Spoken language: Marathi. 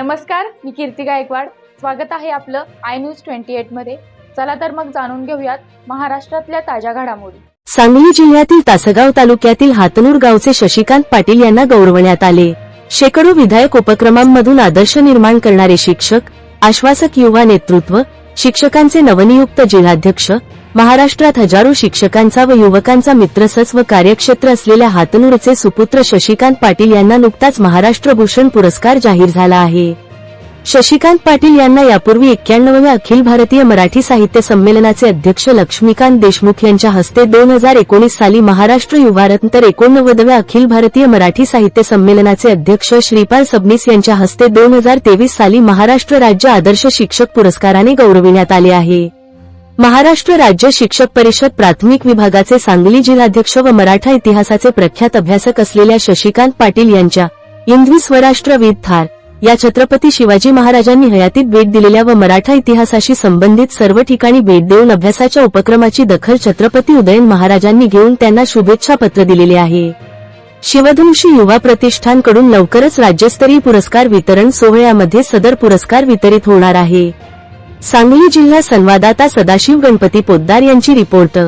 नमस्कार मी कीर्ती गायकवाड. स्वागत आहे आपलं आय न्यूज ट्वेंटी एटमध्ये. चला तर मग जाणून घेऊयात महाराष्ट्रातल्या ताज्या घडामोडी. सांगली जिल्ह्यातील तासगाव तालुक्यातील हातनूर गावचे शशिकांत पाटील यांना गौरवण्यात आले. शेकडो विधायक उपक्रमांमधून आदर्श निर्माण करणारे शिक्षक आश्वासक युवा नेतृत्व शिक्षकांचे नवनियुक्त जिल्हाध्यक्ष महाराष्ट्रात हजारो शिक्षकांचा व युवकांचा मित्रसच व कार्यक्षेत्र असलेल्या हातनूरचे सुपुत्र शशिकांत पाटील यांना नुकताच महाराष्ट्र भूषण पुरस्कार जाहीर झाला आहे. शशिकांत पाटील यांना यापूर्वी एक्क्याण्णवव्या अखिल भारतीय मराठी साहित्य संमेलनाचे अध्यक्ष लक्ष्मीकांत देशमुख यांच्या हस्ते दोन हजार एकोणीस साली महाराष्ट्र युवारत्न तर एकोणनव्वदव्या अखिल भारतीय मराठी साहित्य संमेलनाचे अध्यक्ष श्रीपाल सबनीस यांच्या हस्ते दोन हजार तेवीस साली महाराष्ट्र राज्य आदर्श शिक्षक पुरस्काराने गौरविण्यात आले आहे. महाराष्ट्र राज्य शिक्षक परिषद प्राथमिक विभागाचे सांगली जिल्हाध्यक्ष व मराठा इतिहासाचे प्रख्यात अभ्यासक असलेल्या शशिकांत पाटील यांच्या इंद्वी स्वराष्ट्र विद थार या छत्रपती शिवाजी महाराजांनी हयातीत भेट दिलेल्या व मराठा इतिहासाशी संबंधित सर्व ठिकाणी भेट देऊन अभ्यासाच्या उपक्रमाची दखल छत्रपती उदयन महाराजांनी घेऊन त्यांना शुभेच्छा पत्र दिलेले आहे. शिवधनुषी युवा प्रतिष्ठानकडून लवकरच राज्यस्तरीय पुरस्कार वितरण सोहळ्यामध्ये सदर पुरस्कार वितरित होणार आहे. सांगली जिल्हा संवाददाता सदाशिव गणपती पोद्दार यांची रिपोर्ट